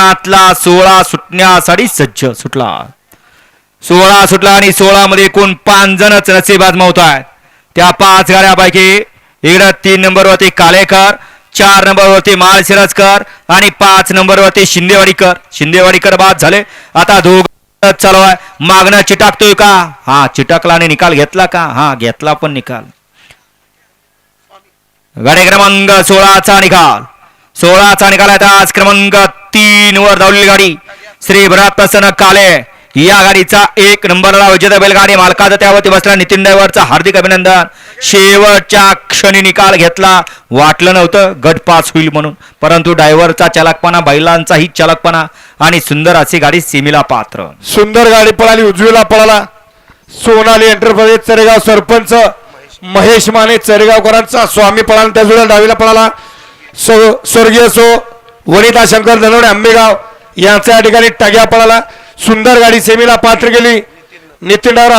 मैदानातला सोळा सुटण्यासाठी सज्ज सुटला. सोळा सुटला आणि सोळा मध्ये एकूण पाच जणच नसीब आजमावत आहेत. त्या पाच गाड्यापैकी इकडं तीन नंबरवरती कालेकर चार नंबरवरती माळशिरसकर आणि पाच नंबरवरती शिंदेवाडीकर. शिंदेवाडीकर बाद झाले. आता दोघ चालू आहे. मागणं चिटाकतोय का? हा चिटाकला आणि निकाल घेतला का? हा घेतला पण निकाल. गाडी क्रमांक सोळाचा निकाल. सोळाचा निकाल आहे आज क्रमांक तीन वर धावलेली गाडी. श्री प्रसन्न काले. या गाडीचा एक नंबरला विजेता बैलगाडी मालकाचा त्यावरती बसला. नितीन ड्रायव्हरचा हार्दिक अभिनंदन. शेवटच्या क्षणी निकाल घेतला. वाटलं नव्हतं गट पास होईल म्हणून. परंतु ड्रायव्हरचा चालकपणा बैलांचाही चालकपणा आणि सुंदर अशी गाडी सीमेला पात्र. सुंदर गाडी पळाली उजवीला पळाला. सोनाली एंटरप्राइज चरेगाव सरपंच महेश माने चरेगावकरांचा स्वामी पळाला त्या डावीला पळाला. सो स्वर्गीय सो वनिता शंकर धनवडे आंबेगाव यांचा या ठिकाणी टग्या पळाला. सुंदर गाडी सेमीला पात्र गेली नितीन डावर